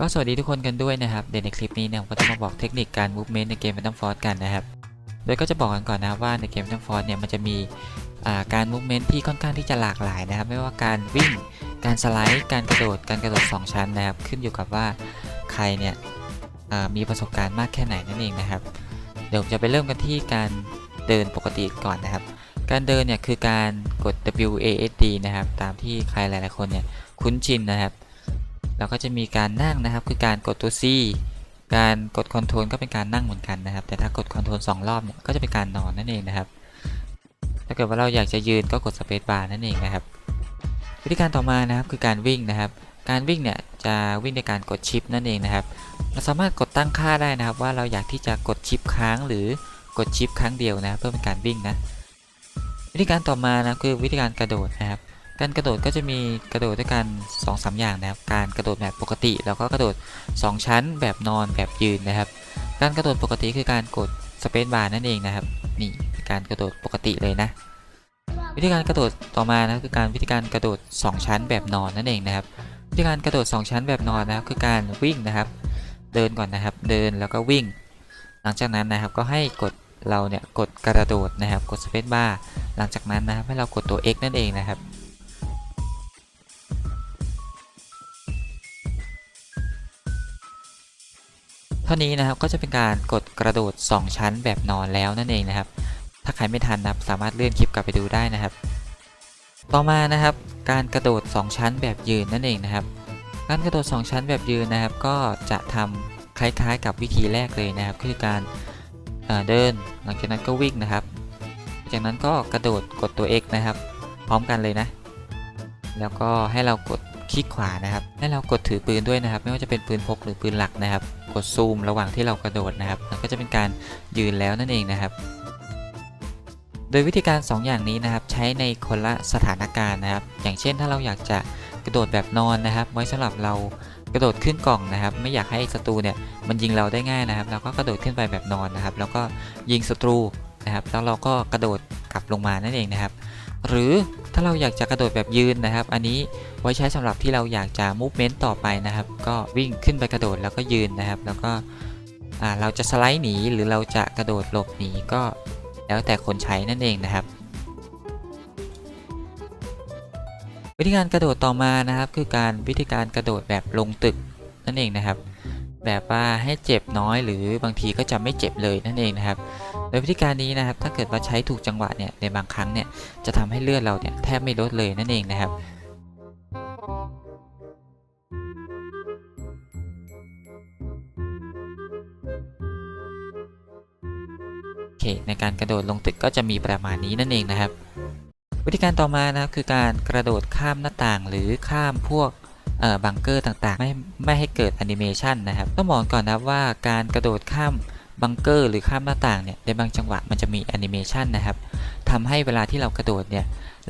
ก็สวัสดีทุกคนกันด้วยนะครับเดี๋ยวในคลิปนี้เนี่ยผมก็จะมาบอกเทคนิคการ movement ในเกม Phantom Force กันนะครับ โดยก็จะบอกกันก่อนนะว่าในเกม Phantom Force เนี่ยมันจะมีการ movement ที่ค่อนข้างที่จะหลากหลายนะครับ ไม่ว่าการวิ่ง การสไลด์ การกระโดด การกระโดด 2 ชั้นนะครับ ขึ้นอยู่กับว่าใครเนี่ยมีประสบการณ์มากแค่ไหนนั่นเองนะครับ เดี๋ยวผมจะไปเริ่มกันที่การเดินปกติก่อนนะครับ การเดินเนี่ยคือการกด W A S D นะครับ ตามที่ใครหลายๆคนเนี่ยคุ้นชินนะครับ แล้วก็จะมีการนั่งนะครับ คือการกดตัว C การกดคอนโทรลก็เป็นการนั่งเหมือนกันนะครับ แต่ถ้ากดคอนโทรลสองรอบเนี่ยก็จะเป็นการนอนนั่นเองนะครับ ถ้าเกิดว่าเราอยากจะยืนก็กดสเปซบาร์นั่นเองนะครับ วิธีการต่อมานะครับคือการวิ่งนะครับ การวิ่งเนี่ยจะวิ่งในการกดชิปนั่นเองนะครับ เราสามารถกดตั้งค่าได้นะครับ ว่าเราอยากที่จะกดชิปค้างหรือกดชิปครั้งเดียวนะเพื่อเป็นการวิ่งนะ วิธีการต่อมานะคือวิธีการกระโดดนะครับ การกระโดดก็จะมีกระโดดด้วยกัน2อสอย่างนะครับ การกระโดดแบบปกติ แล้วก็กระโดด 2 ชั้น แบบนอนแบบยืนนะครับ การกระโดดปกติคือการกดสเปซบาร์นั่นเองนะครับนี่คือการกระโดดปกติเลยนะ วิธีการกระโดดต่อมานะคือการวิธีการกระโดด 2 ชั้นแบบนอนนั่นเองนะครับวิธีการกระโดด 2 ชั้นแบบนอนนะครับคือการวิ่งนะครับ เดินก่อนนะครับ เดินแล้วก็วิ่ง หลังจากนั้นนะครับก็ให้กดเราเนี่ยกดกระโดดนะครับ กดสเปซบาร์หลังจากนั้นนะครับให้เรากดตัว X นั่นเองนะครับ ท่านี้นะครับก็จะเป็นการกดกระโดด 2 ชั้นแบบนอนแล้วนั่นเองนะครับ ถ้าใครไม่ทันนะครับสามารถเลื่อนคลิปกลับไปดูได้นะครับ ต่อมานะครับ การกระโดด 2 ชั้นแบบยืนนั่นเองนะครับ การกระโดด 2 ชั้นแบบยืนนะครับ ก็จะทำคล้ายๆ กับวิธีแรกเลยนะครับ คือการเอ่อเดิน หลังจากนั้นก็วิ่งนะครับ จากนั้นก็กระโดดกดตัว X นะครับ พร้อมกันเลยนะ แล้วก็ให้เรากด คลิกขวานะครับให้เรากดถือปืนด้วยนะครับ ไม่ว่าจะเป็นปืนพกหรือปืนหลักนะครับ กดซูมระหว่างที่เรากระโดดนะครับมันก็จะเป็นการยืนแล้วนั่นเองนะครับ โดยวิธีการ 2 อย่างนี้นะครับ ใช้ในคนละสถานการณ์นะครับ อย่างเช่นถ้าเราอยากจะกระโดดแบบนอนนะครับ ไว้สำหรับเรากระโดดขึ้นกล่องนะครับ ไม่อยากให้ศัตรูเนี่ยมันยิงเราได้ง่ายนะครับ เราก็กระโดดขึ้นไปแบบนอนนะครับ แล้วก็ยิงศัตรูนะครับ แล้วเราก็กระโดด กลับลงมานั่นเองนะครับ หรือถ้าเราอยากจะกระโดดแบบยืนนะครับ อันนี้ไว้ใช้สำหรับที่เราอยากจะ movement ต่อไปนะครับ ก็วิ่งขึ้นไปกระโดดแล้วก็ยืนนะครับ แล้วก็เราจะสไลด์หนีหรือเราจะกระโดดหลบหนีก็แล้วแต่คนใช้นั่นเองนะครับ วิธีการกระโดดต่อมานะครับคือการวิธีการกระโดดแบบลงตึกนั่นเองนะครับ แบบว่าให้เจ็บน้อยหรือบางทีก็จะไม่เจ็บเลยนั่นเองนะครับ โดยวิธีการนี้นะครับ ถ้าเกิดว่าใช้ถูกจังหวะเนี่ย ในบางครั้งเนี่ย จะทำให้เลือดเราเนี่ยแทบไม่ลดเลยนั่นเองนะครับโอเค ในการกระโดดลงตึกก็จะมีประมาณนี้นั่นเองนะครับ วิธีการต่อมานะครับคือการกระโดดข้ามหน้าต่างหรือข้ามพวกเอ่อบังเกอร์ต่างๆ ไม่ไม่ให้เกิดแอนิเมชันนะครับ ต้องบอกก่อนนะว่าการกระโดดข้าม บังเกอร์หรือข้ามหน้าต่างเนี่ยในบางจังหวะมันจะมีแอนิเมชันนะครับทำให้เวลาที่เรากระโดดเนี่ย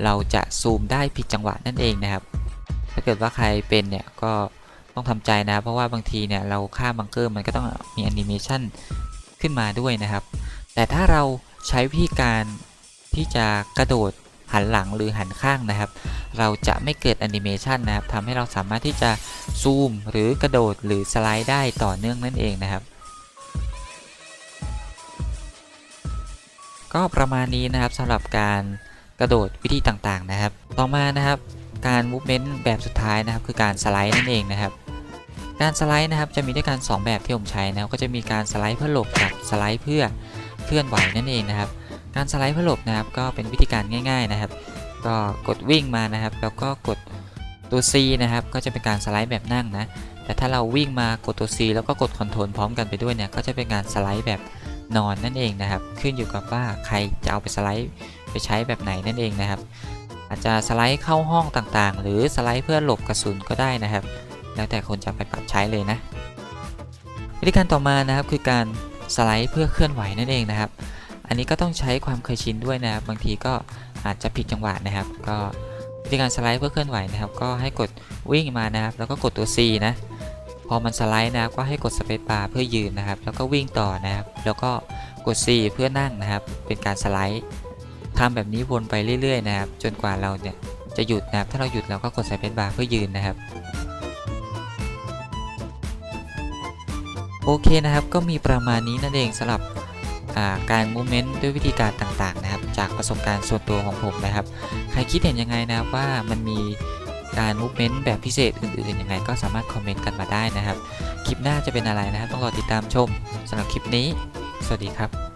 เราจะซูมได้ผิดจังหวะนั่นเองนะครับ ถ้าเกิดว่าใครเป็นเนี่ยก็ต้องทำใจนะครับเพราะว่าบางทีเนี่ยเราข้ามบังเกอร์มันก็ต้องมีแอนิเมชันขึ้นมาด้วยนะครับ แต่ถ้าเราใช้วิธีการที่จะกระโดดหันหลังหรือหันข้างนะครับ เราจะไม่เกิดแอนิเมชันนะครับทำให้เราสามารถที่จะซูมหรือกระโดดหรือสไลด์ได้ต่อเนื่องนั่นเองนะครับ ก็ประมาณนี้นะครับสำหรับการกระโดดวิธีต่างๆนะครับ ต่อมานะครับการ movement แบบสุดท้ายนะครับ คือการสไลด์นั่นเองนะครับ การสไลด์นะครับจะมีด้วยกัน 2 แบบที่ผมใช้นะครับก็จะมีการสไลด์เพื่อหลบกับสไลด์เพื่อเคลื่อนไหวนั่นเองนะครับ การสไลด์เพื่อหลบนะครับก็เป็นวิธีการง่าย ๆนะครับ ก็กดวิ่งมานะครับ แล้วก็กดตัว C นะครับ ก็จะเป็นการสไลด์แบบนั่งนะแต่ถ้าเราวิ่งมากดตัว C แล้วก็กดคอนโทรลพร้อมกันไปด้วยเนี่ยก็จะเป็นการสไลด์แบบ นอนนั่นเองนะครับ ขึ้นอยู่กับว่าใครจะเอาไปสไลด์ไปใช้แบบไหนนั่นเองนะครับ อาจจะสไลด์เข้าห้องต่างๆ หรือสไลด์เพื่อหลบกระสุนก็ได้นะครับ แล้วแต่คนจะไปปรับใช้เลยนะ วิธีการต่อมานะครับคือการสไลด์เพื่อเคลื่อนไหวนั่นเองนะครับ อันนี้ก็ต้องใช้ความเคยชินด้วยนะครับ บางทีก็อาจจะผิดจังหวะนะครับ ก็วิธีการสไลด์เพื่อเคลื่อนไหวนะครับ ก็ให้กดวิ่งมานะครับ แล้วก็กดตัว C นะ พอมันสไลด์นะครับก็ให้กดสเปซบาร์เพื่อยืนนะครับ แล้วก็วิ่งต่อนะครับ แล้วก็กด C เพื่อนั่งนะครับ เป็นการสไลด์ทำแบบนี้วนไปเรื่อยๆนะครับ จนกว่าเราเนี่ยจะหยุดนะครับ ถ้าเราหยุดเราก็กดสเปซบาร์เพื่อยืนนะครับโอเคนะครับ ก็มีประมาณนี้นั่นเองสำหรับการ movement ด้วยวิธีการต่างๆนะครับ จากประสบการณ์ส่วนตัวของผมนะครับ ใครคิดเห็นยังไงนะครับว่ามันมี การมูฟเมนต์แบบพิเศษอื่นๆยังไงก็สามารถคอมเมนต์กันมาได้นะครับ คลิปหน้าจะเป็นอะไรนะครับ ต้องรอติดตามชมสำหรับคลิปนี้ สวัสดีครับ